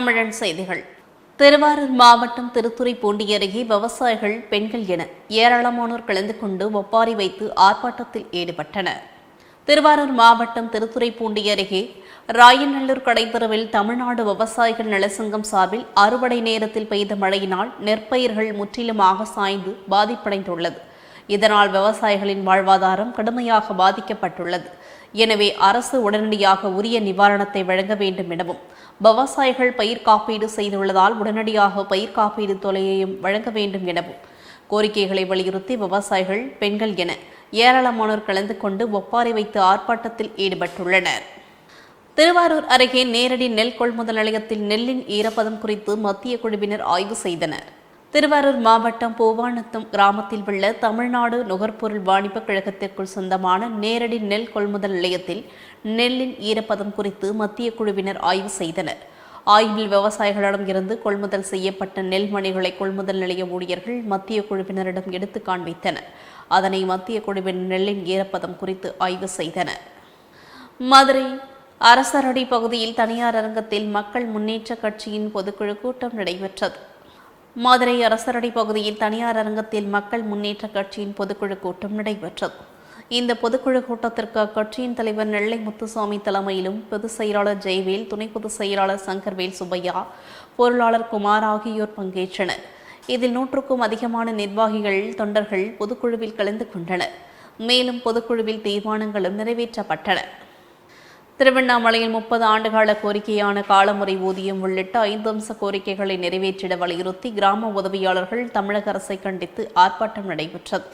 தமிழன் செய்திகள். திருவாரூர் மாவட்டம் திருத்துறைப்பூண்டி அருகே விவசாயிகள் பெண்கள் என ஏராளமானோர் கலந்து கொண்டு ஒப்பாரி வைத்து ஆர்ப்பாட்டத்தில் ஈடுபட்டனர். திருவாரூர் மாவட்டம் திருத்துறைப்பூண்டி அருகே ராயநல்லூர் கடைத்தெருவில் தமிழ்நாடு விவசாயிகள் நலசங்கம் சார்பில் அறுவடை நேரத்தில் பெய்த மழையினால் நெற்பயிர்கள் முற்றிலுமாக சாய்ந்து பாதிப்படைந்துள்ளது. இதனால் விவசாயிகளின் வாழ்வாதாரம் கடுமையாக பாதிக்கப்பட்டுள்ளது. எனவே அரசு உடனடியாக உரிய நிவாரணத்தை வழங்க வேண்டும் எனவும் விவசாயிகள் பயிர் காப்பீடு செய்துள்ளதால் உடனடியாக பயிர் காப்பீடு தொலையையும் வழங்க வேண்டும் எனவும் கோரிக்கைகளை வலியுறுத்தி விவசாயிகள் பெண்கள் என ஏராளமானோர் கலந்து கொண்டு ஒப்பாரி வைத்து ஆர்ப்பாட்டத்தில் ஈடுபட்டுள்ளனர். திருவாரூர் அருகே நேரடி நெல் கொள்முதல் நிலையத்தில் நெல்லின் ஈரப்பதம் குறித்து மத்திய குழுவினர் ஆய்வு செய்தனர். திருவாரூர் மாவட்டம் பூவானத்தம் கிராமத்தில் உள்ள தமிழ்நாடு நுகர்பொருள் வாணிபக் கழகத்திற்குள் சொந்தமான நேரடி நெல் கொள்முதல் நிலையத்தில் நெல்லின் ஈரப்பதம் குறித்து மத்திய குழுவினர் ஆய்வு செய்தனர். ஆய்வில் விவசாயிகளிடம் இருந்து கொள்முதல் செய்யப்பட்ட நெல் மணிகளை கொள்முதல் நிலைய ஊழியர்கள் மத்திய குழுவினரிடம் எடுத்து காண்பித்தனர். அதனை மத்திய குழுவின் நெல்லின் ஈரப்பதம் குறித்து ஆய்வு செய்தனர். மதுரை அரசரடி பகுதியில் தனியார் அரங்கத்தில் மக்கள் முன்னேற்ற கட்சியின் பொதுக்குழு கூட்டம் நடைபெற்றது. மதுரை அரசரடை பகுதியில் தனியார் அரங்கத்தில் மக்கள் முன்னேற்ற கட்சியின் பொதுக்குழு கூட்டம் நடைபெற்றது. இந்த பொதுக்குழு கூட்டத்திற்கு அக்கட்சியின் தலைவர் நெல்லை முத்துசாமி தலைமையிலும் பொதுச் செயலாளர் ஜெய்வேல் துணை பொதுச் செயலாளர் சங்கர்வேல் சுப்பையா பொருளாளர் குமார் ஆகியோர் பங்கேற்றனர். இதில் நூற்றுக்கும் அதிகமான நிர்வாகிகள் தொண்டர்கள் பொதுக்குழுவில் கலந்து கொண்டனர். மேலும் பொதுக்குழுவில் தீர்மானங்களும் நிறைவேற்றப்பட்டன. திருவண்ணாமலையில் முப்பது ஆண்டுகால கோரிக்கையான காலமுறை ஊதியம் உள்ளிட்ட ஐந்து அம்ச கோரிக்கைகளை நிறைவேற்றிட வலியுறுத்தி கிராம உதவியாளர்கள் தமிழக அரசை கண்டித்து ஆர்ப்பாட்டம் நடைபெற்றது.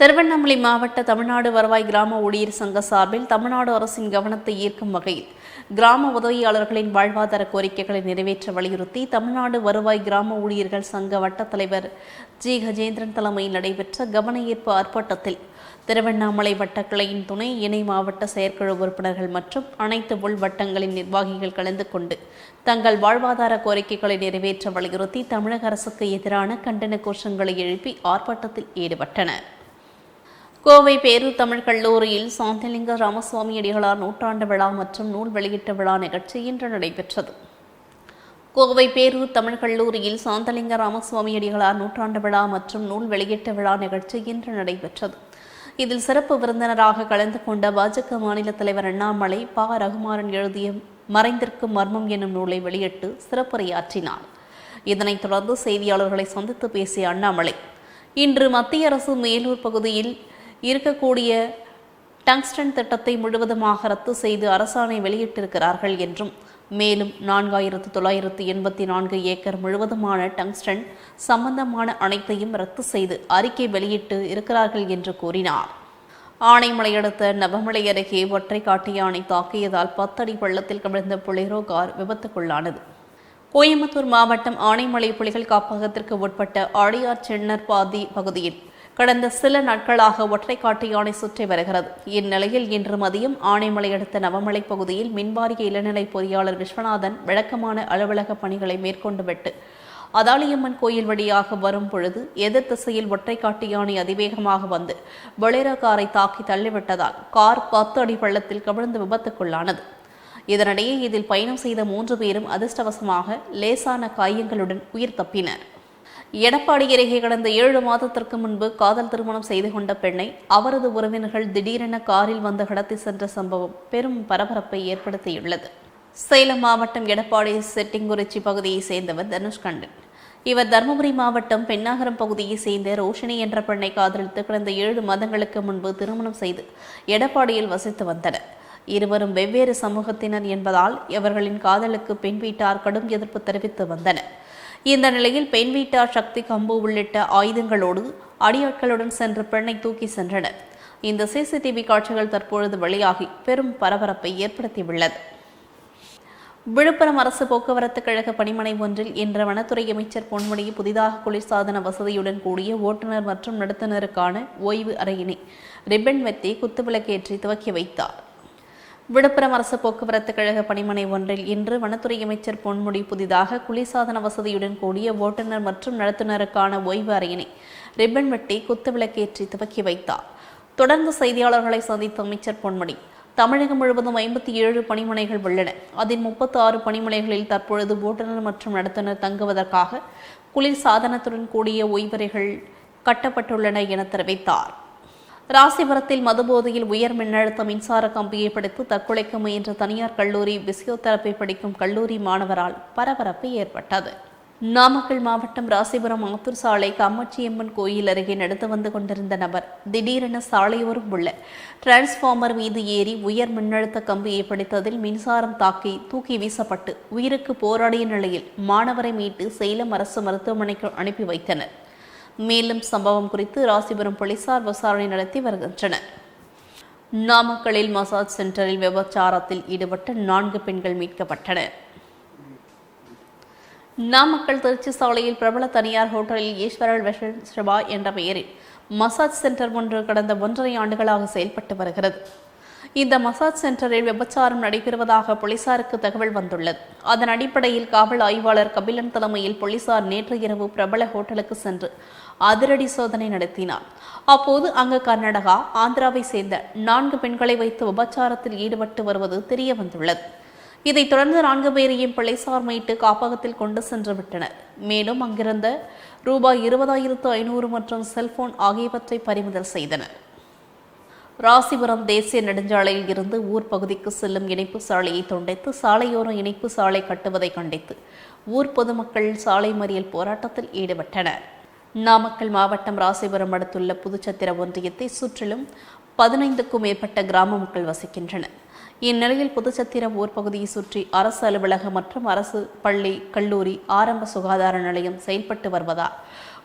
திருவண்ணாமலை மாவட்ட தமிழ்நாடு வருவாய் கிராம ஊழியர் சங்க சார்பில் தமிழ்நாடு அரசின் கவனத்தை ஈர்க்கும் வகையில் கிராம உதவியாளர்களின் வாழ்வாதார கோரிக்கைகளை நிறைவேற்ற வலியுறுத்தி தமிழ்நாடு வருவாய் கிராம ஊழியர்கள் சங்க வட்டத்தலைவர் ஜி. கஜேந்திரன் தலைமையில் நடைபெற்ற கவன ஈர்ப்பு ஆர்ப்பாட்டத்தில் திருவண்ணாமலை வட்டக்கிளையின் துணை இணை மாவட்ட செயற்குழு உறுப்பினர்கள் மற்றும் அனைத்து உள் வட்டங்களின் நிர்வாகிகள் கலந்து கொண்டு தங்கள் வாழ்வாதார கோரிக்கைகளை நிறைவேற்ற வலியுறுத்தி தமிழக அரசுக்கு எதிரான கண்டன கோஷங்களை எழுப்பி ஆர்ப்பாட்டத்தில் ஈடுபட்டனர். கோவை பேரூர் தமிழ் கல்லூரியில் சாந்தலிங்க ராமசுவாமி அடிகளார் நூற்றாண்டு விழா மற்றும் நூல் வெளியிட்ட விழா நிகழ்ச்சி இன்று நடைபெற்றது. கோவை பேரூர் தமிழ் கல்லூரியில் சாந்தலிங்க ராமசுவாமி அடிகளார் நூற்றாண்டு விழா மற்றும் நூல் வெளியிட்ட விழா நிகழ்ச்சி இன்று நடைபெற்றது. இதில் சிறப்பு விருந்தினராக கலந்து கொண்ட பாஜக மாநில தலைவர் அண்ணாமலை ப. ரகுமாரன் எழுதிய மறைந்திருக்கும் மர்மம் என்னும் நூலை வெளியிட்டு சிறப்புரையாற்றினார். இதனைத் தொடர்ந்து செய்தியாளர்களை சந்தித்து பேசிய அண்ணாமலை இன்று மத்திய அரசு மேலூர் பகுதியில் இருக்கக்கூடிய டங்ஸ்டன் திட்டத்தை முழுவதுமாக ரத்து செய்து அரசாணை வெளியிட்டிருக்கிறார்கள் என்றும் மேலும் நான்காயிரத்து தொள்ளாயிரத்து எண்பத்தி நான்கு ஏக்கர் முழுவதுமான டங்ஸ்டன் சம்பந்தமான அனைத்தையும் ரத்து செய்து அறிக்கை வெளியிட்டு இருக்கிறார்கள் என்று கூறினார். ஆனைமலை அடுத்த நவமலை அருகே ஒற்றை காட்டு யானை தாக்கியதால் பத்தடி பள்ளத்தில் கவிழ்ந்த புலிரோ கார் விபத்துக்குள்ளானது. கோயம்புத்தூர் மாவட்டம் ஆனைமலை புலிகள் காப்பகத்திற்கு உட்பட்ட ஆடியார் சென்னர் பாதி பகுதியில் கடந்த சில நாட்களாக ஒற்றை காட்டு யானை சுற்றி வருகிறது. இந்நிலையில் இன்று மதியம் ஆனைமலை அடுத்த நவமலை பகுதியில் மின்வாரிய இளநிலை பொறியாளர் விஸ்வநாதன் விளக்கமான அலுவலக பணிகளை மேற்கொண்டுவிட்டு அதாளியம்மன் கோயில் வழியாக வரும் பொழுது எதிர் திசையில் ஒற்றை காட்டு யானை அதிவேகமாக வந்து பொலேரோ காரை தாக்கி தள்ளிவிட்டதால் கார் பத்து அடி பள்ளத்தில் கவிழ்ந்து விபத்துக்குள்ளானது. இதனிடையே இதில் பயணம் செய்த மூன்று பேரும் அதிர்ஷ்டவசமாக லேசான காயங்களுடன் உயிர் தப்பினர். எடப்பாடி அருகே கடந்த ஏழு மாதத்திற்கு முன்பு காதல் திருமணம் செய்து கொண்ட பெண்ணை அவரது உறவினர்கள் திடீரென காரில் வந்து கடத்தி சென்ற சம்பவம் பெரும் பரபரப்பை ஏற்படுத்தியுள்ளது. சேலம் மாவட்டம் எடப்பாடி செட்டிங்குறிச்சி பகுதியை சேர்ந்தவர் தனுஷ்கண்டன் இவர் தருமபுரி மாவட்டம் பெண்ணாகரம் பகுதியை சேர்ந்த ரோஷினி என்ற பெண்ணை காதலித்து கடந்த ஏழு மாதங்களுக்கு முன்பு திருமணம் செய்து எடப்பாடியில் வசித்து வந்தனர். இருவரும் வெவ்வேறு சமூகத்தினர் என்பதால் இவர்களின் காதலுக்கு பெண் வீட்டார் கடும் எதிர்ப்பு தெரிவித்து வந்தனர். இந்த நிலையில் பெண் வீட்டார் சக்தி கம்பு உள்ளிட்ட ஆயுதங்களோடு அடியாட்களுடன் சென்று பெண்ணை தூக்கி சென்றனர். இந்த சிசிடிவி காட்சிகள் தற்பொழுது வெளியாகி பெரும் பரபரப்பை ஏற்படுத்தியுள்ளது. விழுப்புரம் அரசு போக்குவரத்து கழக பணிமனை ஒன்றில் இன்று வனத்துறை அமைச்சர் பொன்முடி புதிதாக குளிர்சாதன வசதியுடன் கூடிய ஓட்டுநர் மற்றும் நடத்துனருக்கான ஓய்வு அறையினை ரிப்பன் வெட்டி குத்துவிளக்கேற்றி துவக்கி வைத்தார். விழுப்புரம் அரசு போக்குவரத்து கழக பணிமனை ஒன்றில் இன்று வனத்துறை அமைச்சர் பொன்முடி புதிதாக குளிர்சாதன வசதியுடன் கூடிய ஓட்டுநர் மற்றும் நடத்துனருக்கான ஓய்வு அறையினை ரிப்பன் வெட்டி குத்துவிளக்கேற்றி துவக்கி வைத்தார். தொடர்ந்து செய்தியாளர்களை சந்தித்த அமைச்சர் பொன்முடி தமிழகம் முழுவதும் ஐம்பத்தி ஏழு பணிமனைகள் உள்ளன. அதில் முப்பத்தி ஆறு பணிமனைகளில் தற்பொழுது ஓட்டுநர் மற்றும் நடத்துனர் தங்குவதற்காக குளிர் சாதனத்துடன் கூடிய ஓய்வறைகள் கட்டப்பட்டுள்ளன என தெரிவித்தார். ராசிபுரத்தில் மதுபோதையில் உயர் மின்னழுத்த மின்சார கம்பியை பிடித்து தற்கொலைக்கு முயன்ற தனியார் கல்லூரி பிசியோதெரப்பி படிக்கும் கல்லூரி மாணவரால் பரபரப்பு ஏற்பட்டது. நாமக்கல் மாவட்டம் ராசிபுரம் ஆத்தூர் சாலை காமாட்சியம்மன் கோயில் அருகே நடந்து வந்து கொண்டிருந்த நபர் திடீரென சாலையோரம் உள்ள டிரான்ஸ்ஃபார்மர் மீது ஏறி உயர் மின்னழுத்த கம்பியை பிடித்ததில் மின்சாரம் தாக்கி தூக்கி வீசப்பட்டு உயிருக்கு போராடிய நிலையில் மாணவரை மீட்டு சேலம் அரசு மருத்துவமனைக்கு அனுப்பி வைத்தனர். மேலும் சம்பவம் குறித்து ராசிபுரம் போலீசார் விசாரணை நடத்தி வருகின்றனர். நாமக்கலில் மசாஜ் சென்டரில் விபச்சாரத்தில் ஈடுபட்ட நான்கு பெண்கள் மீட்கப்பட்டனர். நாமக்கல் திருச்சி சாலையில் பிரபல தனியார் ஹோட்டலில் ஈஸ்வரல் வெஷன் ஸ்ரபா என்ற பெயரில் மசாஜ் சென்டர் ஒன்று கடந்த ஒன்றரை ஆண்டுகளாக செயல்பட்டு வருகிறது. இந்த மசாஜ் சென்டரில் விபச்சாரம் நடைபெறுவதாக போலீசாருக்கு தகவல் வந்துள்ளது. அதன் அடிப்படையில் காவல் ஆய்வாளர் கபிலன் தலைமையில் போலீசார் நேற்று இரவு பிரபல ஹோட்டலுக்கு சென்று அதிரடி சோதனை நடத்தினார். அப்போது அங்கு கர்நாடகா ஆந்திராவை சேர்ந்த நான்கு பெண்களை வைத்து விபச்சாரத்தில் ஈடுபட்டு வருவது தெரிய வந்துள்ளது இதைத் தொடர்ந்து நான்கு பேரையும் போலீசார் மீட்டு காப்பகத்தில் கொண்டு சென்று விட்டனர். மேலும் அங்கிருந்த ரூபாய் இருபதாயிரத்து ஐநூறு மற்றும் செல்போன் ஆகியவற்றை பறிமுதல் செய்தனர். ராசிபுரம் தேசிய நெடுஞ்சாலையில் இருந்து ஊர் பகுதிக்கு செல்லும் இணைப்பு சாலையை துண்டித்து சாலையோரம் இணைப்பு சாலை கட்டுவதை கண்டித்து ஊர் பொதுமக்கள் சாலை மறியல் போராட்டத்தில் ஈடுபட்டனர். நாமக்கல் மாவட்டம் ராசிபுரம் அடுத்துள்ள புதுச்சத்திர ஒன்றியத்தை சுற்றிலும் பதினைந்துக்கும் மேற்பட்ட கிராம மக்கள் வசிக்கின்றனர். இந்நிலையில் புதுச்சத்திரம் ஊர் பகுதியை சுற்றி அரசு அலுவலகம் மற்றும் அரசு பள்ளி கல்லூரி ஆரம்ப சுகாதார நிலையம் செயல்பட்டு வருவதால்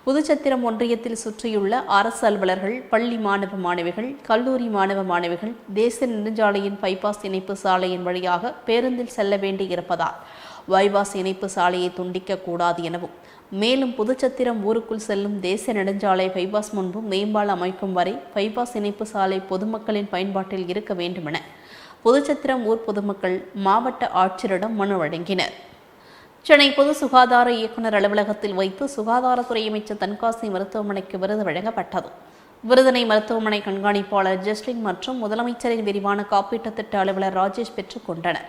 புதுச்சத்திரம் ஒன்றியத்தில் சுற்றியுள்ள அரசு அலுவலர்கள் பள்ளி மாணவ மாணவிகள் கல்லூரி மாணவ மாணவிகள் தேசிய நெடுஞ்சாலையின் பைபாஸ் இணைப்பு சாலையின் வழியாக பேருந்தில் செல்ல வேண்டி இருப்பதால் வைபாஸ் இணைப்பு சாலையை துண்டிக்க கூடாது எனவும் மேலும் புதுச்சத்திரம் ஊருக்குள் செல்லும் தேசிய நெடுஞ்சாலை பைபாஸ் முன்பு மேம்பால் அமைக்கும் வரை பைபாஸ் இணைப்பு சாலை பொதுமக்களின் பயன்பாட்டில் இருக்க வேண்டுமென புதுச்சத்திரம் ஊர் பொதுமக்கள் மாவட்ட ஆட்சியரிடம் மனு வழங்கினர். சென்னை பொது சுகாதார இயக்குநர் அலுவலகத்தில் வைத்து சுகாதாரத்துறை அமைச்சர் தன்காசி மருத்துவமனைக்கு விருது வழங்கப்பட்டது. விருதினை மருத்துவமனை கண்காணிப்பாளர் ஜஸ்லின் மற்றும் முதலமைச்சரின் விரிவான காப்பீட்டுத் திட்ட அலுவலர் ராஜேஷ் பெற்றுக் கொண்டனர்.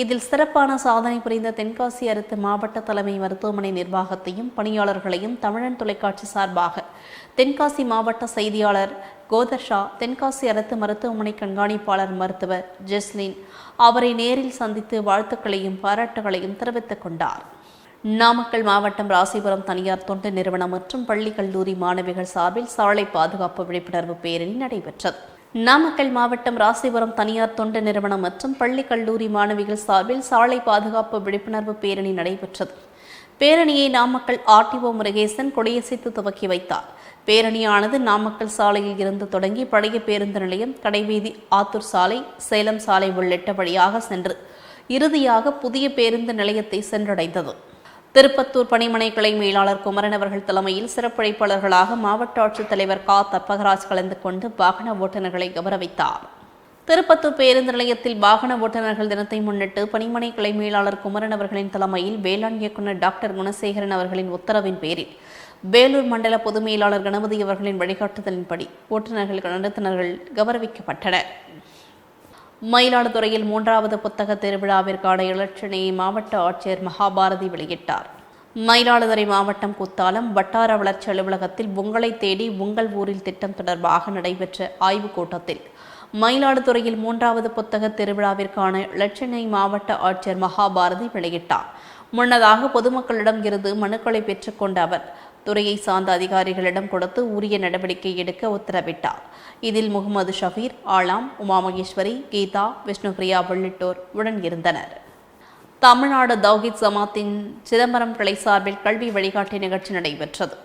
இதில் சிறப்பான சாதனை புரிந்த தென்காசி அரசு மாவட்ட தலைமை மருத்துவமனை நிர்வாகத்தையும் பணியாளர்களையும் தமிழன் தொலைக்காட்சி சார்பாக தென்காசி மாவட்ட செய்தியாளர் கோதர்ஷா தென்காசி அரசு மருத்துவமனை கண்காணிப்பாளர் மருத்துவர் ஜெஸ்லின் அவரை நேரில் சந்தித்து வாழ்த்துக்களையும் பாராட்டுகளையும் தெரிவித்துக் கொண்டார். நாமக்கல் மாவட்டம் ராசிபுரம் தனியார் தொண்டு நிறுவனம் மற்றும் பள்ளி கல்லூரி மாணவிகள் சார்பில் சாலை பாதுகாப்பு விழிப்புணர்வு பேரணி நடைபெற்றது. நாமக்கல் மாவட்டம் ராசிபுரம் தனியார் தொண்டு நிறுவனம் மற்றும் பள்ளி கல்லூரி மாணவிகள் சார்பில் சாலை பாதுகாப்பு விழிப்புணர்வு பேரணி நடைபெற்றது. பேரணியை நாமக்கல் ஆர்டிஓ முருகேசன் கொடியசைத்து துவக்கி வைத்தார். பேரணியானது நாமக்கல் சாலையில் இருந்து தொடங்கி பழைய பேருந்து நிலையம் கடைவீதி ஆத்தூர் சாலை சேலம் சாலை உள்ளிட்ட வழியாக சென்று இறுதியாக புதிய பேருந்து நிலையத்தை சென்றடைந்தது. திருப்பத்தூர் பணிமனை கிளை மேலாளர் குமரன் அவர்கள் தலைமையில் சிறப்பழைப்பாளர்களாக மாவட்ட ஆட்சித்தலைவர் கா. தப்பகராஜ் கலந்து கொண்டு வாகன ஓட்டுநர்களை கௌரவித்தார் திருப்பத்தூர் பேருந்து நிலையத்தில் வாகன ஓட்டுநர்கள் தினத்தை முன்னிட்டு பணிமனை கிளை மேலாளர் குமரன் அவர்களின் தலைமையில் வேளாண் இயக்குநர் டாக்டர் குணசேகரன் அவர்களின் உத்தரவின் பேரில் வேலூர் மண்டல பொது மேலாளர் கணபதி அவர்களின் வழிகாட்டுதலின்படி ஓட்டுநர்கள் நடத்துனர்கள் கௌரவிக்கப்பட்டனர் மயிலாடுதுறையில் மூன்றாவது புத்தக திருவிழாவிற்கான இலட்சணையை மாவட்ட ஆட்சியர் மகாபாரதி வெளியிட்டார். மயிலாடுதுறை மாவட்டம் குத்தாலம் வட்டார வளர்ச்சி அலுவலகத்தில் உங்களை தேடி உங்கள் ஊரில் திட்டம் தொடர்பாக நடைபெற்ற ஆய்வுக் கூட்டத்தில் மயிலாடுதுறையில் மூன்றாவது புத்தக திருவிழாவிற்கான இலட்சணை மாவட்ட ஆட்சியர் மகாபாரதி வெளியிட்டார். முன்னதாக பொதுமக்களிடம் இருந்து மனுக்களை பெற்றுக்கொண்ட அவர் துறையை சார்ந்த அதிகாரிகளிடம் கொடுத்து உரிய நடவடிக்கை எடுக்க உத்தரவிட்டார். இதில் முகமது ஷபீர் ஆலாம் உமாமகேஸ்வரி கீதா விஷ்ணுபிரியா உள்ளிட்டோர் உடன் இருந்தனர். தமிழ்நாடு தௌஹித் ஜமாத்தின் சிதம்பரம் கிளை சார்பில் கல்வி வழிகாட்டி நிகழ்ச்சி நடைபெற்றது.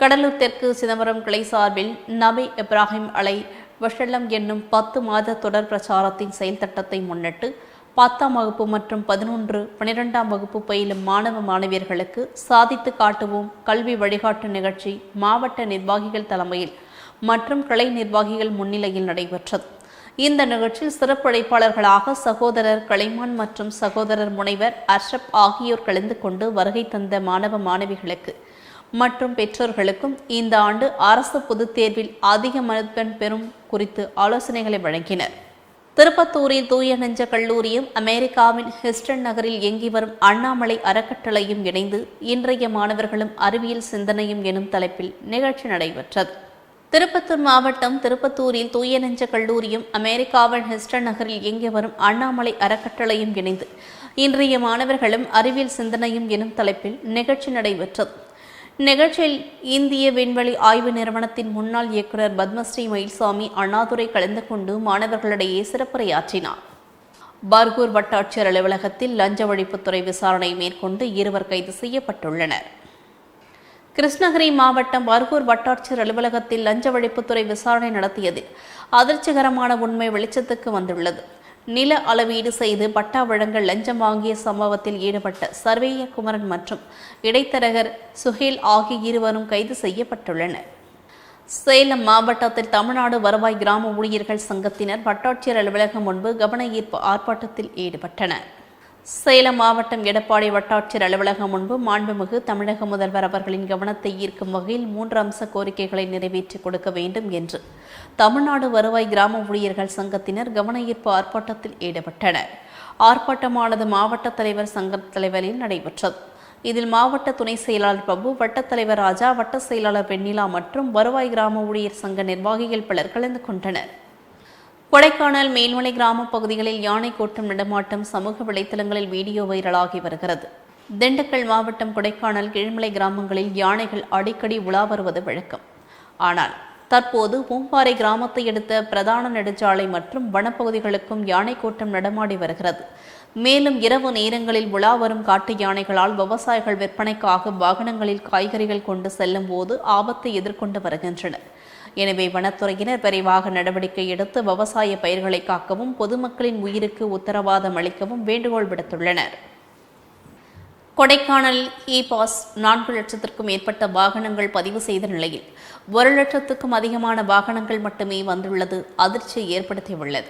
கடலூர் தெற்கு சிதம்பரம் கிளை சார்பில் நபி இப்ராஹிம் அலை வஷல்லம் என்னும் பத்து மாத தொடர் பிரச்சாரத்தின் செயல் திட்டத்தை முன்னிட்டு பத்தாம் வகுப்பு மற்றும் பதினொன்று பனிரெண்டாம் வகுப்பு பயிலும் மாணவ மாணவியர்களுக்கு சாதித்து காட்டுவோம் கல்வி வழிகாட்டு நிகழ்ச்சி மாவட்ட நிர்வாகிகள் தலைமையில் மற்றும் கிளை நிர்வாகிகள் முன்னிலையில் நடைபெற்றது. இந்த நிகழ்ச்சியில் சிறப்பு அழைப்பாளர்களாக சகோதரர் கலைமான் மற்றும் சகோதரர் முனைவர் அர்ஷப் ஆகியோர் கலந்து கொண்டு வருகை தந்த மாணவ மாணவிகளுக்கு மற்றும் பெற்றோர்களுக்கும் இந்த ஆண்டு அரசு பொதுத் தேர்வில் அதிக மதிப்பெண் பெறும் குறித்து ஆலோசனைகளை வழங்கினர். திருப்பத்தூரில் தூய நெஞ்ச கல்லூரியும் அமெரிக்காவின் ஹிஸ்டன் நகரில் இயங்கி வரும் அண்ணாமலை அறக்கட்டளையும் இணைந்து இன்றைய மாணவர்களும் அறிவியல் சிந்தனையும் எனும் தலைப்பில் நிகழ்ச்சி நடைபெற்றது. திருப்பத்தூர் மாவட்டம் திருப்பத்தூரில் தூய நெஞ்ச கல்லூரியும் அமெரிக்காவின் ஹிஸ்டன் நகரில் இயங்கி வரும் அண்ணாமலை அறக்கட்டளையும் இணைந்து இன்றைய மாணவர்களும் அறிவியல் சிந்தனையும் எனும் தலைப்பில் நிகழ்ச்சி நடைபெற்றது. நிகழ்ச்சியில் இந்திய விண்வெளி ஆய்வு நிறுவனத்தின் முன்னாள் இயக்குநர் பத்மஸ்ரீ மயில்சாமி அண்ணாதுரை கலந்து கொண்டு மாணவர்களிடையே சிறப்புரையாற்றினார். பர்கூர் வட்டாட்சியர் அலுவலகத்தில் லஞ்ச ஒழிப்புத்துறை விசாரணை மேற்கொண்டு இருவர் கைது செய்யப்பட்டுள்ளனர். கிருஷ்ணகிரி மாவட்டம் பர்கூர் வட்டாட்சியர் அலுவலகத்தில் லஞ்ச ஒழிப்புத்துறை விசாரணை நடத்தியதில் அதிர்ச்சிகரமான உண்மை வெளிச்சத்துக்கு வந்துள்ளது. நில அளவீடு செய்து பட்டா வழங்க லஞ்சம் வாங்கிய சம்பவத்தில் ஈடுபட்ட சர்வேய குமரன் மற்றும் இடைத்தரகர் சுஹேல் ஆகிய இருவரும் கைது செய்யப்பட்டுள்ளனர். சேலம் மாவட்டத்தில் தமிழ்நாடு வருவாய் கிராம ஊழியர்கள் சங்கத்தினர் வட்டாட்சியர் அலுவலகம் முன்பு கவன ஈர்ப்பு ஆர்ப்பாட்டத்தில் ஈடுபட்டனர். சேலம் மாவட்டம் எடப்பாடி வட்டாட்சியர் அலுவலகம் முன்பு மாண்புமிகு தமிழக முதல்வர் அவர்களின் கவனத்தை ஈர்க்கும் வகையில் மூன்று அம்ச கோரிக்கைகளை நிறைவேற்றி கொடுக்க வேண்டும் என்று தமிழ்நாடு வருவாய் கிராம ஊழியர்கள் சங்கத்தினர் கவன ஈர்ப்பு ஆர்ப்பாட்டத்தில் ஈடுபட்டனர். ஆர்ப்பாட்டமானது மாவட்ட தலைவர் சங்க தலைவரில் நடைபெற்றது. இதில் மாவட்ட துணை செயலாளர் பிரபு வட்டத் தலைவர் ராஜா வட்ட செயலாளர் வெண்ணிலா மற்றும் வருவாய் கிராம ஊழியர் சங்க நிர்வாகிகள் பலர் கலந்து கொண்டனர். கொடைக்கானல் மேல்மலை கிராம பகுதிகளில் யானை கூட்டம் நடமாட்டம் சமூக வலைத்தளங்களில் வீடியோ வைரலாகி வருகிறது. திண்டுக்கல் மாவட்டம் கொடைக்கானல் கீழ்மலை கிராமங்களில் யானைகள் அடிக்கடி உலா வருவது வழக்கம். ஆனால் தற்போது பூம்பாறை கிராமத்தை அடுத்த பிரதான நெடுஞ்சாலை மற்றும் வனப்பகுதிகளுக்கும் யானை கூட்டம் நடமாடி வருகிறது. மேலும் இரவு நேரங்களில் உலா வரும் காட்டு யானைகளால் விவசாயிகள் விற்பனைக்காக வாகனங்களில் காய்கறிகள் கொண்டு செல்லும் போது ஆபத்தை எதிர்கொண்டு வருகின்றனர். எனவே வனத்துறையினர் விரைவாக நடவடிக்கை எடுத்து விவசாய பயிர்களை காக்கவும் பொதுமக்களின் உயிருக்கு உத்தரவாதம் அளிக்கவும் வேண்டுகோள் விடுத்துள்ளனர். கொடைக்கானல் இ பாஸ் நான்கு லட்சத்திற்கும் மேற்பட்ட வாகனங்கள் பதிவு செய்த நிலையில் ஒரு லட்சத்துக்கும் அதிகமான வாகனங்கள் மட்டுமே வந்துள்ளது அதிர்ச்சியை ஏற்படுத்தியுள்ளது.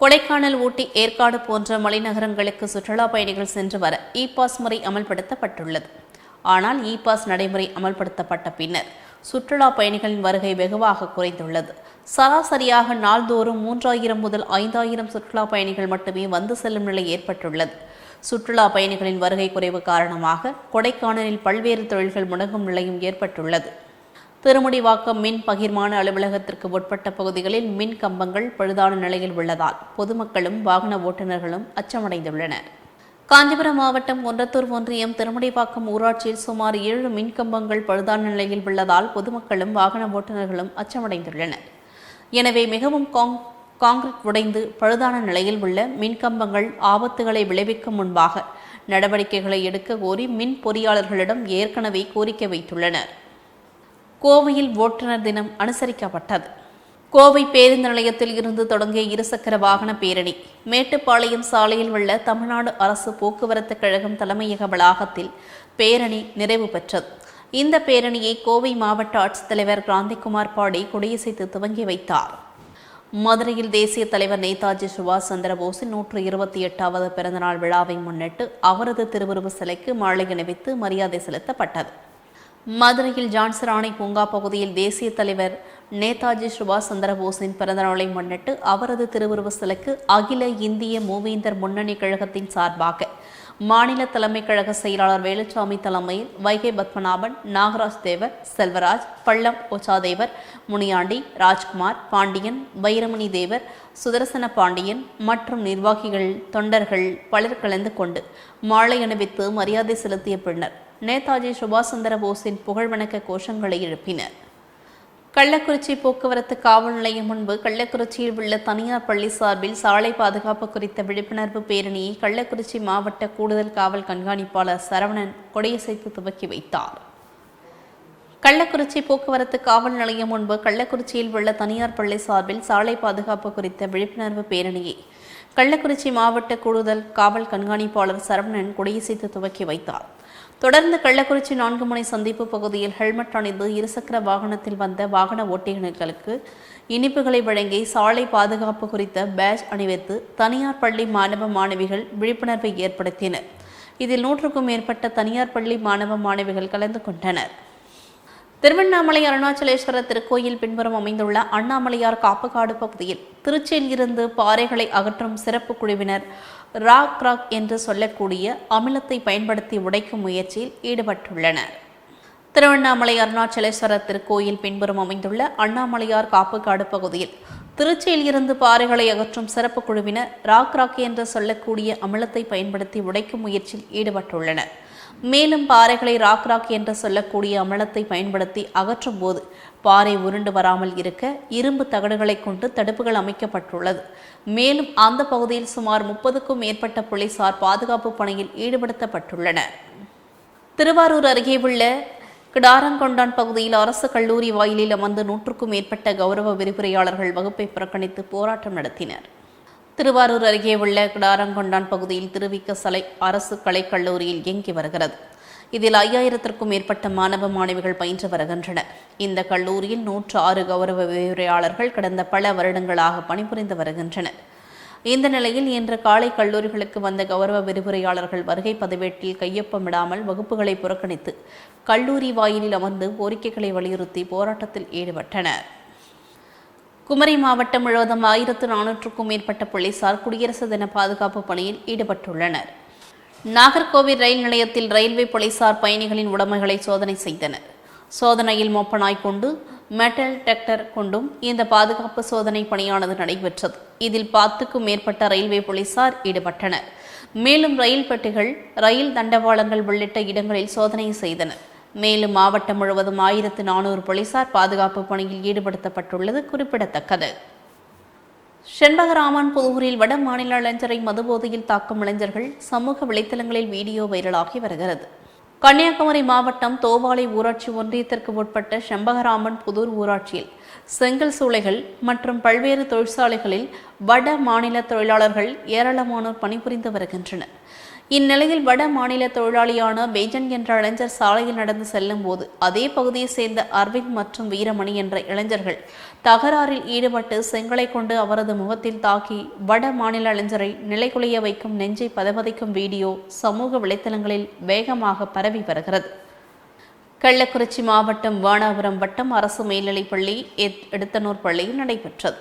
கொடைக்கானல் ஊட்டி ஏற்காடு போன்ற மலைநகரங்களுக்கு சுற்றுலா பயணிகள் சென்று வர இ பாஸ் முறை அமல்படுத்தப்பட்டுள்ளது. ஆனால் இ பாஸ் நடைமுறை அமல்படுத்தப்பட்ட பின்னர் சுற்றுலா பயணிகளின் வருகை வெகுவாக குறைந்துள்ளது. சராசரியாக நாள்தோறும் மூன்றாயிரம் முதல் ஐந்தாயிரம் சுற்றுலா பயணிகள் மட்டுமே வந்து செல்லும் நிலை ஏற்பட்டுள்ளது. சுற்றுலா பயணிகளின் வருகை குறைவு காரணமாக கொடைக்கானலில் பல்வேறு தொழில்கள் முடங்கும் நிலையும் ஏற்பட்டுள்ளது. திருமுடிவாக்கம் மின் பகிர்மான அலுவலகத்திற்கு உட்பட்ட பகுதிகளில் மின் கம்பங்கள் பழுதான நிலையில் உள்ளதால் பொதுமக்களும் வாகன ஓட்டுநர்களும் அச்சமடைந்துள்ளனர். காஞ்சிபுரம் மாவட்டம் ஒன்றத்தூர் ஒன்றியம் திருமுடிப்பாக்கம் ஊராட்சியில் சுமார் ஏழு மின்கம்பங்கள் பழுதான நிலையில் உள்ளதால் பொதுமக்களும் வாகன ஓட்டுநர்களும் அச்சமடைந்துள்ளனர். எனவே மிகவும் காங் காங்கிரீட் உடைந்து பழுதான நிலையில் உள்ள மின்கம்பங்கள் ஆபத்துகளை விளைவிக்கும் முன்பாக நடவடிக்கைகளை எடுக்க கோரி மின் பொறியாளர்களிடம் ஏற்கனவே கோரிக்கை வைத்துள்ளனர். கோவையில் ஓட்டுநர் தினம் அனுசரிக்கப்பட்டது. கோவை பேருந்து நிலையத்தில் இருந்து தொடங்கிய இருசக்கர வாகன பேரணி மேட்டுப்பாளையம் சாலையில் உள்ள தமிழ்நாடு அரசு போக்குவரத்து கழகம் தலைமையக வளாகத்தில் பேரணி நிறைவு பெற்றது. இந்த பேரணியை கோவை மாவட்ட ஆட்சித்தலைவர் கிராந்திகுமார் பாடி கொடியசைத்து துவங்கி வைத்தார். மதுரையில் தேசிய தலைவர் நேதாஜி சுபாஷ் சந்திரபோஸின் நூற்று இருபத்தி எட்டாவது பிறந்தநாள் விழாவை முன்னிட்டு அவரது திருவுருவ சிலைக்கு மாலை அணிவித்து மரியாதை செலுத்தப்பட்டது. மதுரையில் ஜான்சராணி பூங்கா பகுதியில் தேசிய தலைவர் நேதாஜி சுபாஷ் சந்திரபோஸின் பிறந்தநாளை முன்னிட்டு அவரது திருவுருவ சிலைக்கு அகில இந்திய மூவேந்தர் முன்னணி கழகத்தின் சார்பாக மாநில தலைமை கழக செயலாளர் வேலுச்சாமி தலைமையில் வைகை பத்மநாபன் நாகராஜ் தேவர் செல்வராஜ் பள்ளம் ஓச்சாதேவர் முனியாண்டி ராஜ்குமார் பாண்டியன் வைரமணி தேவர் சுதர்சன பாண்டியன் மற்றும் நிர்வாகிகள் தொண்டர்கள் பலர் கலந்து கொண்டு மாலை அணிவித்து மரியாதை செலுத்திய பின்னர் நேதாஜி சுபாஷ் சந்திர போஸின் புகழ்வணக்க கோஷங்களை எழுப்பினர். கள்ளக்குறிச்சி போக்குவரத்து காவல் நிலையம் முன்பு கள்ளக்குறிச்சியில் உள்ள தனியார் பள்ளி சார்பில் சாலை பாதுகாப்பு குறித்த விழிப்புணர்வு பேரணியை கள்ளக்குறிச்சி மாவட்ட கூடுதல் காவல் கண்காணிப்பாளர் சரவணன் கொடியசைத்து துவக்கி வைத்தார். கள்ளக்குறிச்சி போக்குவரத்து காவல் நிலையம் முன்பு கள்ளக்குறிச்சியில் உள்ள தனியார் பள்ளி சார்பில் சாலை பாதுகாப்பு குறித்த விழிப்புணர்வு பேரணியை கள்ளக்குறிச்சி மாவட்ட கூடுதல் காவல் கண்காணிப்பாளர் சரவணன் கொடியசைத்து துவக்கி வைத்தார். தொடர்ந்து கள்ளக்குறிச்சி நான்கு முனை சந்திப்பு பகுதியில் ஹெல்மெட் அணிந்து இருசக்கர வாகனத்தில் வந்த வாகன ஓட்டிகளுக்கு இனிப்புகளை வழங்கி சாலை பாதுகாப்பு குறித்த பேட்ச் அணிவித்து தனியார் பள்ளி மாணவ மாணவிகள் விழிப்புணர்வை ஏற்படுத்தினர். இதில் நூற்றுக்கும் மேற்பட்ட தனியார் பள்ளி மாணவ மாணவிகள் கலந்து கொண்டனர். திருவண்ணாமலை அருணாச்சலேஸ்வரர் திருக்கோயில் பின்புறம் அமைந்துள்ள அண்ணாமலையார் காப்புக்காடு பகுதியில் திருச்சியில் இருந்து பாறைகளை அகற்றும் சிறப்பு குழுவினர் ராக் ராக் என்று சொல்லக்கூடிய அமிலத்தை பயன்படுத்தி உடைக்கும் முயற்சியில் ஈடுபட்டுள்ளனர். திருவண்ணாமலை அருணாச்சலேஸ்வரர் திருக்கோயில் பின்புறம் அமைந்துள்ள அண்ணாமலையார் காப்புக்காடு பகுதியில் திருச்சியில் இருந்து பாறைகளை அகற்றும் சிறப்பு குழுவினர் ராக் ராக் என்று சொல்லக்கூடிய அமிலத்தை பயன்படுத்தி உடைக்கும் முயற்சியில் ஈடுபட்டுள்ளனர். மேலும் பாறைகளை ராக் ராக் என்று சொல்லக்கூடிய அமிலத்தை பயன்படுத்தி அகற்றும் போது பாறை உருண்டு வராமல் இருக்க இரும்பு தகடுகளை கொண்டு தடுப்புகள் அமைக்கப்பட்டுள்ளது. மேலும் அந்த பகுதியில் சுமார் முப்பதுக்கும் மேற்பட்ட போலீசார் பாதுகாப்பு பணியில் ஈடுபடுத்தப்பட்டுள்ளனர். திருவாரூர் அருகே உள்ள கிடாரங்கொண்டான் பகுதியில் அரசு கல்லூரி வாயிலில் அமர்ந்து நூற்றுக்கும் மேற்பட்ட கௌரவ விரிவுரையாளர்கள் வகுப்பை புறக்கணித்து போராட்டம் நடத்தினர். திருவாரூர் அருகே உள்ள கிடாரங்கொண்டான் பகுதியில் திருவிக்க சலை அரசு கலைக்கல்லூரியில் இயங்கி வருகிறது. இதில் ஐயாயிரத்திற்கும் மேற்பட்ட மாணவ மாணவிகள் பயின்று வருகின்றனர். இந்த கல்லூரியில் நூற்று ஆறு கௌரவ விரிவுரையாளர்கள் கடந்த பல வருடங்களாக பணிபுரிந்து வருகின்றனர். இந்த நிலையில் இன்று காலை கல்லூரிகளுக்கு வந்த கௌரவ விரிவுரையாளர்கள் வருகை பதிவேட்டில் கையொப்பமிடாமல் வகுப்புகளை புறக்கணித்து கல்லூரி வாயிலில் அமர்ந்து கோரிக்கைகளை வலியுறுத்தி போராட்டத்தில் ஈடுபட்டனர். குமரி மாவட்டம் முழுவதும் ஆயிரத்து நானூற்றுக்கும் மேற்பட்ட போலீசார் குடியரசு தின பாதுகாப்பு பணியில் ஈடுபட்டுள்ளனர். நாகர்கோவில் ரயில் நிலையத்தில் ரயில்வே போலீசார் பயணிகளின் உடைமைகளை சோதனை செய்தனர். சோதனையில் மொப்பனாய் கொண்டு மெட்டல் டெக்டர் கொண்டும் இந்த பாதுகாப்பு சோதனை பணியானது நடைபெற்றது. இதில் பத்துக்கும் மேற்பட்ட ரயில்வே போலீசார் ஈடுபட்டனர். மேலும் ரயில் பெட்டிகள் ரயில் தண்டவாளங்கள் உள்ளிட்ட இடங்களில் சோதனை செய்தனர். மேலும் மாவட்டம் முழுவதும் ஆயிரத்து நானூறு போலீசார் பாதுகாப்பு பணியில் ஈடுபடுத்தப்பட்டுள்ளது குறிப்பிடத்தக்கது. செண்பகராமன் புதூரில் வட மாநில இளைஞரை மதுபோதையில் தாக்கும் இளைஞர்கள் சமூக வலைத்தளங்களில் வீடியோ வைரலாகி வருகிறது. கன்னியாகுமரி மாவட்டம் தோவாளை ஊராட்சி ஒன்றியத்திற்கு உட்பட்ட செம்பகராமன் புதூர் ஊராட்சியில் செங்கல் சூளைகள் மற்றும் பல்வேறு தொழிற்சாலைகளில் வட மாநில தொழிலாளர்கள் ஏராளமானோர் பணிபுரிந்து வருகின்றனர். இந்நிலையில் வட மாநில தொழிலாளியான பேஜன் என்ற இளைஞர் சாலையில் நடந்து செல்லும் போது அதே பகுதியை சேர்ந்த அரவிந்த் மற்றும் வீரமணி என்ற இளைஞர்கள் தகராறில் ஈடுபட்டு செங்கலை கொண்டு அவரது முகத்தில் தாக்கி வட மாநில இளைஞரை நிலைகுலைய வைக்கும் நெஞ்சை பதவதைக்கும் வீடியோ சமூக வலைத்தளங்களில் வேகமாக பரவி வருகிறது. கள்ளக்குறிச்சி மாவட்டம் வானாபுரம் வட்டம் அரசு மேல்நிலைப்பள்ளி எடுத்தனூர் பள்ளியில் நடைபெற்றது.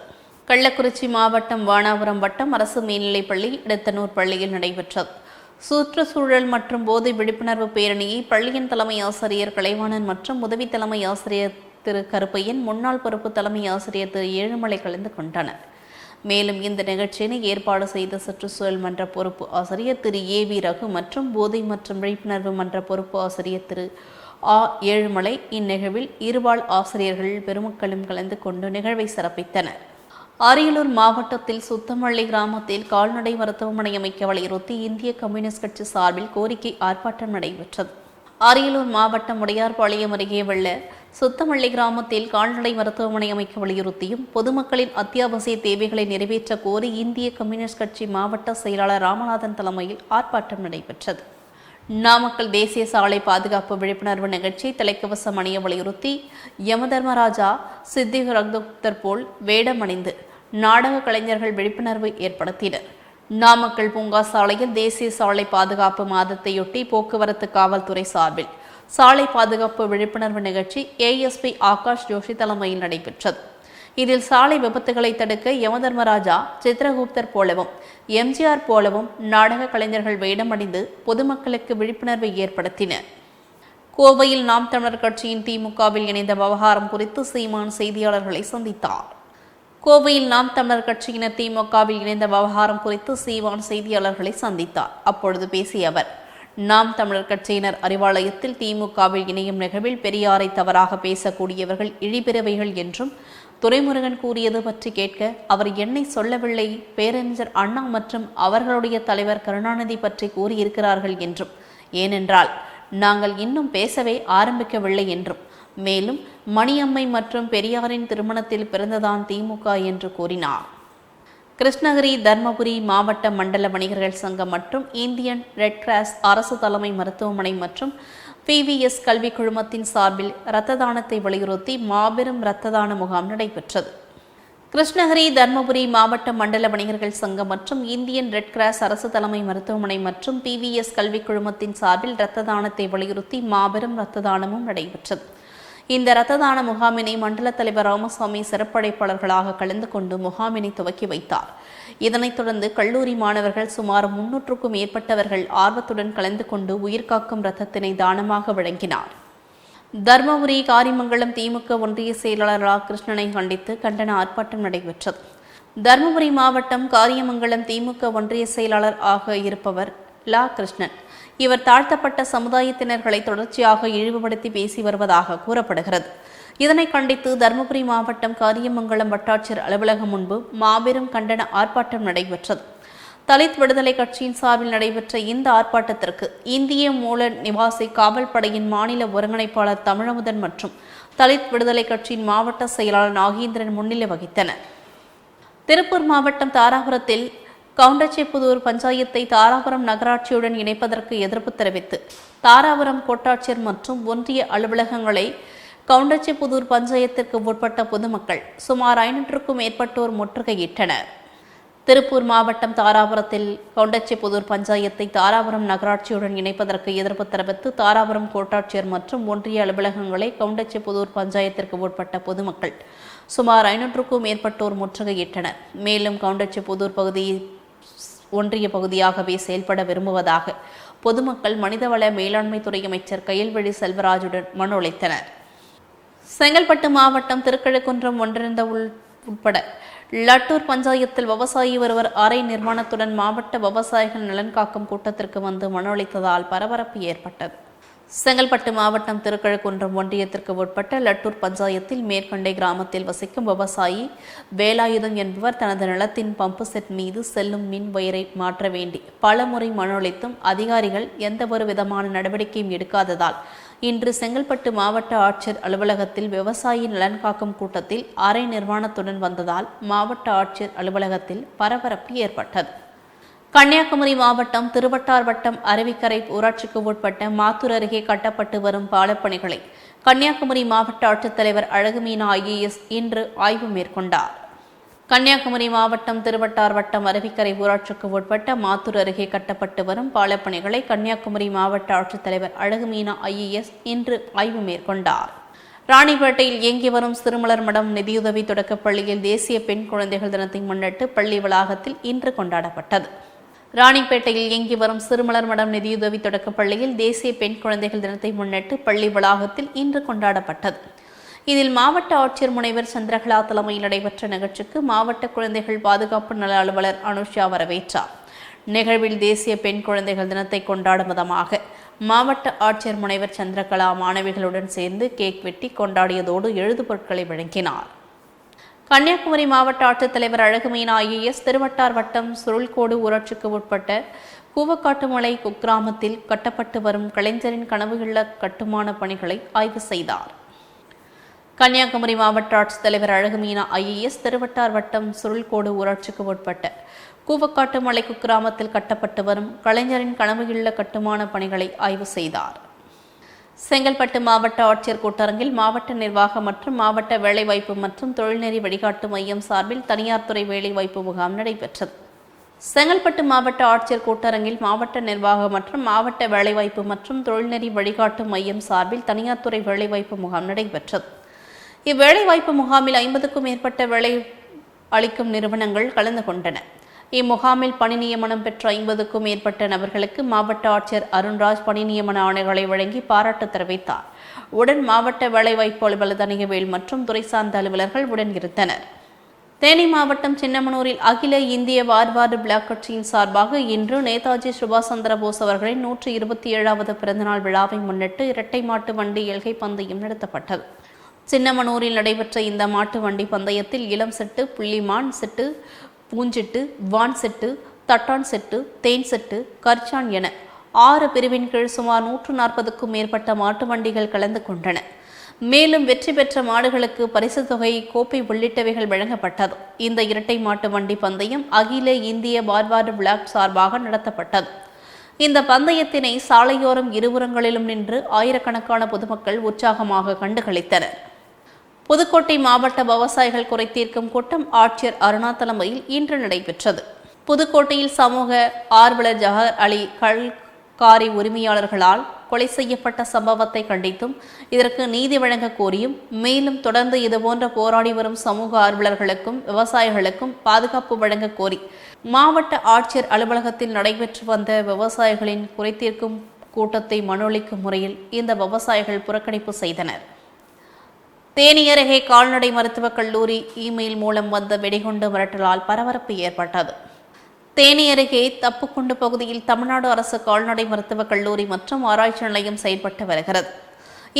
கள்ளக்குறிச்சி மாவட்டம் வானாபுரம் வட்டம் அரசு மேல்நிலைப்பள்ளி எடுத்தனூர் பள்ளியில் நடைபெற்றது. சுற்றுச்சூழல் மற்றும் போதை விழிப்புணர்வு பேரணியை பள்ளியின் தலைமை ஆசிரியர் கலைவாணன் மற்றும் உதவி தலைமை ஆசிரியர் திரு கருப்பையன் முன்னாள் பொறுப்பு தலைமை ஆசிரியர் திரு ஏழுமலை கலந்து கொண்டனர். மேலும் இந்த நிகழ்ச்சியினை ஏற்பாடு செய்த சுற்றுச்சூழல் மன்ற பொறுப்பு ஆசிரியர் திரு ஏ வி ரகு மற்றும் போதை மற்றும் விழிப்புணர்வு மன்ற பொறுப்பு ஆசிரியர் திரு ஆ ஏழுமலை இந்நிகழ்வில் இருபால் ஆசிரியர்கள் பெருமக்களும் கலந்து கொண்டு நிகழ்வை சிறப்பித்தனர். அரியலூர் மாவட்டத்தில் சுத்தமல்லி கிராமத்தில் கால்நடை மருத்துவமனை அமைக்க வலியுறுத்தி இந்திய கம்யூனிஸ்ட் கட்சி சார்பில் கோரிக்கை ஆர்ப்பாட்டம் நடைபெற்றது. அரியலூர் மாவட்டம் உடையார்பாளையம் அருகே உள்ள சுத்தமல்லி கிராமத்தில் கால்நடை மருத்துவமனை அமைக்க வலியுறுத்தியும் பொதுமக்களின் அத்தியாவசிய தேவைகளை நிறைவேற்ற கோரி இந்திய கம்யூனிஸ்ட் கட்சி மாவட்ட செயலாளர் ராமநாதன் தலைமையில் ஆர்ப்பாட்டம் நடைபெற்றது. நாமக்கல் தேசிய சாலை பாதுகாப்பு விழிப்புணர்வு நிகழ்ச்சி தலைக்கவசம் அணிய வலியுறுத்தி யமதர்மராஜா சித்தி ரகுப்தர் போல் வேடமணிந்து நாடக கலைஞர்கள் விழிப்புணர்வு ஏற்படுத்தினர். நாமக்கல் பூங்கா சாலையில் தேசிய சாலை பாதுகாப்பு மாதத்தையொட்டி போக்குவரத்து காவல்துறை சார்பில் சாலை பாதுகாப்பு விழிப்புணர்வு நிகழ்ச்சி ஏஎஸ்பி ஆகாஷ் ஜோஷி தலைமையில் நடைபெற்றது. இதில் சாலை விபத்துகளை தடுக்க யமதர்மராஜா சித்ரகுப்தர் போலவும் எம்ஜிஆர் போலவும் நாடக கலைஞர்கள் வேடமடைந்து பொதுமக்களுக்கு விழிப்புணர்வை ஏற்படுத்தினர். கோவையில் நாம் தமிழர் கட்சியின் திமுகவில் இணைந்த விவகாரம் குறித்து சீமான் செய்தியாளர்களை சந்தித்தார். கோவையில் நாம் தமிழர் கட்சியினர் திமுகவில் இணைந்த விவகாரம் குறித்து சீவான் செய்தியாளர்களை சந்தித்தார். அப்பொழுது பேசிய அவர் நாம் தமிழர் கட்சியினர் அறிவாலயத்தில் திமுகவில் இணையும் நிகழ்வில் பெரியாரை தவறாக பேசக்கூடியவர்கள் இழிபிறவைகள் என்றும் துரைமுருகன் கூறியது பற்றி கேட்க அவர் என்னை சொல்லவில்லை. பேரறிஞர் அண்ணா மற்றும் அவர்களுடைய தலைவர் கருணாநிதி பற்றி கூறியிருக்கிறார்கள் என்றும். ஏனென்றால் நாங்கள் இன்னும் பேசவே ஆரம்பிக்கவில்லை என்றும். மேலும் மணியம்மை மற்றும் பெரியாரின் திருமணத்தில் பிறந்ததான் திமுக என்று கூறினார். கிருஷ்ணகிரி தர்மபுரி மாவட்ட மண்டல வணிகர்கள் சங்கம் மற்றும் இந்தியன் ரெட் கிராஸ் அரசு தலைமை மருத்துவமனை மற்றும் பிவிஎஸ் கல்வி குழுமத்தின் சார்பில் இரத்த தானத்தை வலியுறுத்தி மாபெரும் இரத்த தான முகாம் நடைபெற்றது. கிருஷ்ணகிரி தர்மபுரி மாவட்ட மண்டல வணிகர்கள் சங்கம் மற்றும் இந்தியன் ரெட் கிராஸ் அரசு தலைமை மருத்துவமனை மற்றும் பிவிஎஸ் கல்விக் குழுமத்தின் சார்பில் இரத்த தானத்தை வலியுறுத்தி மாபெரும் இரத்த தானமும் நடைபெற்றது. இந்த இரத்த தான முகாமினை மண்டல தலைவர் ராமசாமி சிறப்படைப்பாளர்களாக கலந்து கொண்டு முகாமினை துவக்கி வைத்தார். இதனைத் தொடர்ந்து கல்லூரி மாணவர்கள் சுமார் முன்னூற்றுக்கும் மேற்பட்டவர்கள் ஆர்வத்துடன் கலந்து கொண்டு உயிர்காக்கும் ரத்தத்தினை தானமாக வழங்கினார். தர்மபுரி காரிமங்கலம் திமுக ஒன்றிய செயலாளர் ரா. கிருஷ்ணனை கண்டித்து கண்டன ஆர்ப்பாட்டம் நடைபெற்றது. தர்மபுரி மாவட்டம் காரியமங்கலம் திமுக ஒன்றிய செயலாளர் ஆக இருப்பவர் லா. கிருஷ்ணன். இவர் தாழ்த்தப்பட்ட சமுதாயத்தினர்களை தொடர்ச்சியாக இழிவுபடுத்தி பேசி வருவதாக கூறப்படுகிறது. இதனை கண்டித்து தருமபுரி மாவட்டம் காரியமங்கலம் வட்டாட்சியர் அலுவலகம் முன்பு மாபெரும் கண்டன ஆர்ப்பாட்டம் நடைபெற்றது. தலித் விடுதலை கட்சியின் சார்பில் நடைபெற்ற இந்த ஆர்ப்பாட்டத்திற்கு இந்திய மூல நிவாசி காவல் படையின் மாநில ஒருங்கிணைப்பாளர் தமிழமுதன் மற்றும் தலித் விடுதலை கட்சியின் மாவட்ட செயலாளர் நாகேந்திரன் முன்னிலை வகித்தனர். திருப்பூர் மாவட்டம் தாராபுரத்தில் கவுண்டச்சிப்புதூர் பஞ்சாயத்தை தாராபுரம் நகராட்சியுடன் இணைப்பதற்கு எதிர்ப்பு தெரிவித்து தாராபுரம் கோட்டாட்சியர் மற்றும் ஒன்றிய அலுவலகங்களை கவுண்டச்சிப்புதூர் பஞ்சாயத்திற்கு உட்பட்ட பொதுமக்கள் சுமார் ஐநூற்றுக்கும் மேற்பட்டோர் முற்றுகையிட்டனர். திருப்பூர் மாவட்டம் தாராபுரத்தில் கவுண்டச்சிப்புதூர் பஞ்சாயத்தை தாராபுரம் நகராட்சியுடன் இணைப்பதற்கு எதிர்ப்பு தெரிவித்து தாராபுரம் கோட்டாட்சியர் மற்றும் ஒன்றிய அலுவலகங்களை கவுண்டச்சிப்புதூர் பஞ்சாயத்திற்கு உட்பட்ட பொதுமக்கள் சுமார் ஐநூற்றுக்கும் மேற்பட்டோர் முற்றுகையிட்டனர். மேலும் கவுண்டச்சிப்புதூர் பகுதியை ஒன்றிய பகுதியாகவே செயல்பட விரும்புவதாக பொதுமக்கள் மனிதவள மேலாண்மை துறை அமைச்சர் கையல்வெளி செல்வராஜுடன் மனு அளித்தனர். செங்கல்பட்டு மாவட்டம் திருக்கழுக்குன்றம் ஒன்றிணைந்த உள் உட்பட லட்டூர் பஞ்சாயத்தில் விவசாயி ஒருவர் அறை நிர்மாணத்துடன் மாவட்ட விவசாயிகள் நலன் காக்கும் கூட்டத்திற்கு வந்து மனு அளித்ததால் பரபரப்பு ஏற்பட்டது. செங்கல்பட்டு மாவட்டம் திருக்கழுக்குன்றம் ஒன்றியத்திற்கு உட்பட்ட லட்டூர் பஞ்சாயத்தில் மேற்கொண்டை கிராமத்தில் வசிக்கும் விவசாயி வேலாயுதம் என்பவர் தனது நிலத்தின் பம்பு செட் மீது செல்லும் மின் வயரை மாற்ற வேண்டி பலமுறை மனு அளித்தும் அதிகாரிகள் எந்தவொரு விதமான நடவடிக்கையும் எடுக்காததால் இன்று செங்கல்பட்டு மாவட்ட ஆட்சியர் அலுவலகத்தில் விவசாயி நலன் காக்கும் கூட்டத்தில் அறை நிர்வாணத்துடன் வந்ததால் மாவட்ட ஆட்சியர் அலுவலகத்தில் பரபரப்பு ஏற்பட்டது. கன்னியாகுமரி மாவட்டம் திருவட்டார் வட்டம் அருவிக்கரை ஊராட்சிக்கு உட்பட்ட மாத்தூர் அருகே கட்டப்பட்டு வரும் பாலப்பணிகளை கன்னியாகுமரி மாவட்ட ஆட்சித்தலைவர் அழகுமீனா ஐஏஎஸ் இன்று ஆய்வு மேற்கொண்டார். கன்னியாகுமரி மாவட்டம் திருவட்டார் வட்டம் அருவிக்கரை ஊராட்சிக்கு உட்பட்ட மாத்தூர் அருகே கட்டப்பட்டு வரும் பாலப்பணிகளை கன்னியாகுமரி மாவட்ட ஆட்சித்தலைவர் அழகுமீனா ஐஏஎஸ் இன்று ஆய்வு மேற்கொண்டார். ராணிப்பேட்டையில் இயங்கி வரும் சிறுமலர் மடம் நிதியுதவி தொடக்கப் பள்ளியில் தேசிய பெண் குழந்தைகள் தினத்தை முன்னிட்டு பள்ளி வளாகத்தில் இன்று கொண்டாடப்பட்டது. ராணிப்பேட்டையில் இயங்கி வரும் சிறுமலர் மடம் நிதியுதவி தொடக்கப் பள்ளியில் தேசிய பெண் குழந்தைகள் தினத்தை முன்னிட்டு பள்ளி வளாகத்தில் இன்று கொண்டாடப்பட்டது. இதில் மாவட்ட ஆட்சியர் முனைவர் சந்திரகலா தலைமையில் நடைபெற்ற நிகழ்ச்சிக்கு மாவட்ட குழந்தைகள் பாதுகாப்பு நல அலுவலர் அனுஷா வரவேற்றார். நிகழ்வில் தேசிய பெண் குழந்தைகள் தினத்தை கொண்டாடும் விதமாக மாவட்ட ஆட்சியர் முனைவர் சந்திரகலா மாணவிகளுடன் சேர்ந்து கேக் வெட்டி கொண்டாடியதோடு எழுது பொருட்களை வழங்கினார். கன்னியாகுமரி மாவட்ட ஆட்சித்தலைவர் அழகுமீனா ஐஏஎஸ் திருவட்டார் வட்டம் சுருள்கோடு ஊராட்சிக்கு உட்பட்ட கூவக்காட்டுமலை குக்கிராமத்தில் கட்டப்பட்டு வரும் கலைஞரின் கனவுகள கட்டுமான பணிகளை ஆய்வு செய்தார். கன்னியாகுமரி மாவட்ட ஆட்சித்தலைவர் அழகுமீனா ஐஏஎஸ் திருவட்டார் வட்டம் சுருள்கோடு ஊராட்சிக்கு உட்பட்ட கூவக்காட்டுமலை குக்கிராமத்தில் கட்டப்பட்டு வரும் கலைஞரின் கனவுகள கட்டுமான பணிகளை ஆய்வு செய்தார். செங்கல்பட்டு மாவட்ட ஆட்சியர் கூட்டரங்கில் மாவட்ட நிர்வாகம் மற்றும் மாவட்ட வேலைவாய்ப்பு மற்றும் தொழில்நெறி வழிகாட்டு மையம் சார்பில் தனியார் துறை வேலைவாய்ப்பு முகாம் நடைபெற்றது. செங்கல்பட்டு மாவட்ட ஆட்சியர் கூட்டரங்கில் மாவட்ட நிர்வாகம் மற்றும் மாவட்ட வேலைவாய்ப்பு மற்றும் தொழில்நெறி வழிகாட்டு மையம் சார்பில் தனியார் துறை வேலைவாய்ப்பு முகாம் நடைபெற்றது. இவ்வேலைவாய்ப்பு முகாமில் ஐம்பதுக்கும் மேற்பட்ட வேலை அளிக்கும் நிறுவனங்கள் கலந்து கொண்டன. இம்முகாமில் பணி நியமனம் பெற்ற ஐம்பதுக்கும் மேற்பட்ட நபர்களுக்கு மாவட்ட ஆட்சியர் அருண்ராஜ் பணி நியமன ஆணைகளை வழங்கி பாராட்டு தெரிவித்தார். உடன் மாவட்ட வேலைவாய்ப்பு அலுவலர் தணிகவேல் மற்றும் துறை சார்ந்த அலுவலர்கள் உடன் இருந்தனர். தேனி மாவட்டம் சின்னமனூரில் அகில இந்திய வார்வார்டு பிளாக் கட்சியின் சார்பாக இன்று நேதாஜி சுபாஷ் சந்திர போஸ் அவர்களின் நூற்றி இருபத்தி ஏழாவது பிறந்தநாள் விழாவை முன்னிட்டு இரட்டை மாட்டு வண்டி எல்கை பந்தயம் நடத்தப்பட்டது. சின்னமனூரில் நடைபெற்ற இந்த மாட்டு வண்டி பந்தயத்தில் இளம் சிட்டு புள்ளிமான் சிட்டு பூஞ்செட்டு வான் செட்டு தட்டான் செட்டு தேன் செட்டு கர்ச்சான் என ஆறு பிரிவின் கீழ் சுமார் நூற்று நாற்பதுக்கும் மேற்பட்ட மாட்டு வண்டிகள் கலந்து கொண்டன. மேலும் வெற்றி பெற்ற மாடுகளுக்கு பரிசு தொகை கோப்பை உள்ளிட்டவைகள் வழங்கப்பட்டது. இந்த இரட்டை மாட்டு வண்டி பந்தயம் அகில இந்திய பார்வார்டு பிளாக் சார்பாக நடத்தப்பட்டது. இந்த பந்தயத்தினை சாலையோரம் இருபுறங்களிலும் நின்று ஆயிரக்கணக்கான பொதுமக்கள் உற்சாகமாக கண்டுகளித்தனர். புதுக்கோட்டை மாவட்ட விவசாயிகள் குறை தீர்க்கும் கூட்டம் ஆட்சியர் அருணா தலைமையில் இன்று நடைபெற்றது. புதுக்கோட்டையில் சமூக ஆர்வலர் ஜஹர் அலி கல்காரி உரிமையாளர்களால் கொலை செய்யப்பட்ட சம்பவத்தை கண்டித்தும் இதற்கு நீதி வழங்க கோரியும் மேலும் தொடர்ந்து இதுபோன்ற போராடி வரும் சமூக ஆர்வலர்களுக்கும் விவசாயிகளுக்கும் பாதுகாப்பு வழங்க கோரி மாவட்ட ஆட்சியர் அலுவலகத்தில் நடைபெற்று வந்த விவசாயிகளின் குறைதீர்க்கும் கூட்டத்தை மனொளிக்கும் முறையில் இந்த விவசாயிகள் புறக்கணிப்பு செய்தனர். தேனி அருகே கால்நடை மருத்துவக் கல்லூரி இமெயில் மூலம் வந்த வெடிகுண்டு மிரட்டலால் பரபரப்பு ஏற்பட்டது. தேனி அருகே தப்புக்குண்டு பகுதியில் தமிழ்நாடு அரசு கால்நடை மருத்துவக் கல்லூரி மற்றும் ஆராய்ச்சி நிலையம் செயல்பட்டு வருகிறது.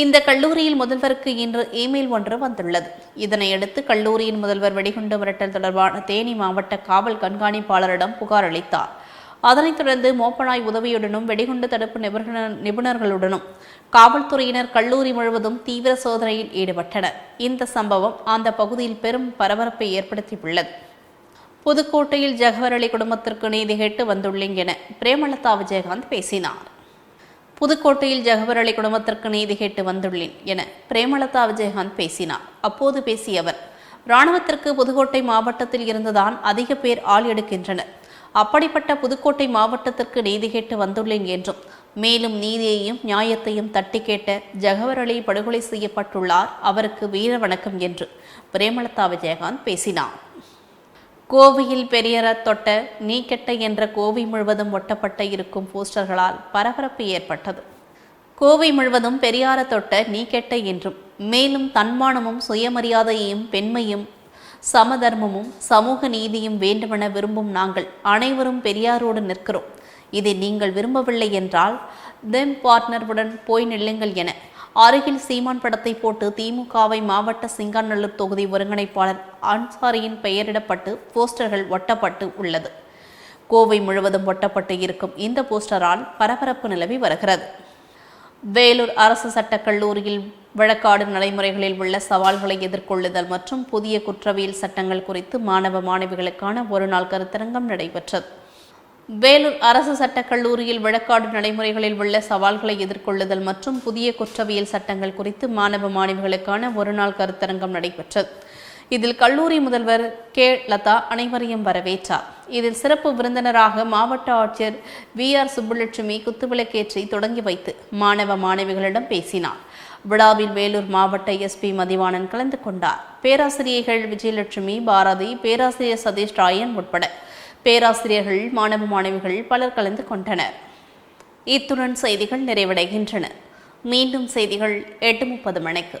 இந்த கல்லூரியில் முதல்வருக்கு இன்று இமெயில் ஒன்று வந்துள்ளது. இதனையடுத்து கல்லூரியின் முதல்வர் வெடிகுண்டு மிரட்டல் தொடர்பான தேனி மாவட்ட காவல் கண்காணிப்பாளரிடம் புகார் அளித்தார். அதனைத் தொடர்ந்து மோப்பனாய் உதவியுடனும் வெடிகுண்டு தடுப்பு நிபுணர் நிபுணர்களுடனும் காவல்துறையினர் கல்லூரி முழுவதும் தீவிர சோதனையில் ஈடுபட்டனர். இந்த சம்பவம் அந்த பகுதியில் பெரும் பரபரப்பை ஏற்படுத்தியுள்ளது. புதுக்கோட்டையில் ஜெகவரளி குடும்பத்திற்கு நீதி கேட்டு வந்துள்ளேன் என பிரேமலதா விஜயகாந்த் பேசினார். புதுக்கோட்டையில் ஜகவர் குடும்பத்திற்கு நீதி கேட்டு வந்துள்ளேன் என பிரேமலதா விஜயகாந்த் பேசினார். அப்போது பேசிய அவர் இராணுவத்திற்கு புதுக்கோட்டை மாவட்டத்தில் இருந்துதான் அதிக பேர் ஆள் எடுக்கின்றனர். அப்படிப்பட்ட புதுக்கோட்டை மாவட்டத்திற்கு நீதி கேட்டு வந்துள்ளேன் என்றும் மேலும் நீதியையும் நியாயத்தையும் தட்டி கேட்ட ஜகவர் அலி படுகொலை செய்யப்பட்டுள்ளார் அவருக்கு வீர வணக்கம் என்று. பிரேமலதா விஜயகாந்த் பேசினார். கோவையில் பெரியர தொட்ட நீ கெட்ட என்ற கோவை முழுவதும் ஒட்டப்பட்ட இருக்கும் போஸ்டர்களால் பரபரப்பு ஏற்பட்டது. கோவை முழுவதும் பெரியார தொட்ட நீ கெட்ட என்றும் மேலும் தன்மானமும் சுயமரியாதையையும் பெண்மையும் சமதர்மமும் சமூக நீதியும் வேண்டுமென விரும்பும் நாங்கள் அனைவரும் பெரியாரோடு நிற்கிறோம். இதை நீங்கள் விரும்பவில்லை என்றால் தெம் பார்ட்னருடன் போய் நில்லுங்கள் என அருகில் சீமான் படத்தை போட்டு திமுகவை மாவட்ட சிங்காநல்லூர் தொகுதி ஒருங்கிணைப்பாளர் அன்சாரியின் பெயரிடப்பட்டு போஸ்டர்கள் ஒட்டப்பட்டு உள்ளது. கோவை முழுவதும் ஒட்டப்பட்டு இருக்கும் இந்த போஸ்டரால் பரபரப்பு நிலவி வருகிறது. வேலூர் அரசு சட்டக் கல்லூரியில் வழக்காடு நடைமுறைகளில் உள்ள சவால்களை எதிர்கொள்ளுதல் மற்றும் புதிய குற்றவியல் சட்டங்கள் குறித்து மாணவ மாணவிகளுக்கான ஒருநாள் கருத்தரங்கம் நடைபெற்றது. வேலூர் அரசு சட்டக் கல்லூரியில் வழக்காடு நடைமுறைகளில் உள்ள சவால்களை எதிர்கொள்ளுதல் மற்றும் புதிய குற்றவியல் சட்டங்கள் குறித்து மாணவ மாணவிகளுக்கான ஒருநாள் கருத்தரங்கம் நடைபெற்றது. இதில் கல்லூரி முதல்வர் கே. லதா அனைவரையும் வரவேற்றார். இதில் சிறப்பு விருந்தினராக மாவட்ட ஆட்சியர் வி. ஆர். சுப்புலட்சுமி குத்துவிளக்கேற்றி தொடங்கி வைத்து மாணவ மாணவிகளிடம் பேசினார். விழாவில் வேலூர் மாவட்ட எஸ்பி மதிவாணன் கலந்து கொண்டார். பேராசிரியர்கள் விஜயலட்சுமி பாரதி பேராசிரியர் சதீஷ் ராயன் உட்பட பேராசிரியர்கள் மாணவ மாணவிகள் பலர் கலந்து கொண்டனர். இத்துடன் செய்திகள் நிறைவடைகின்றன. மீண்டும் செய்திகள் எட்டு முப்பது மணிக்கு.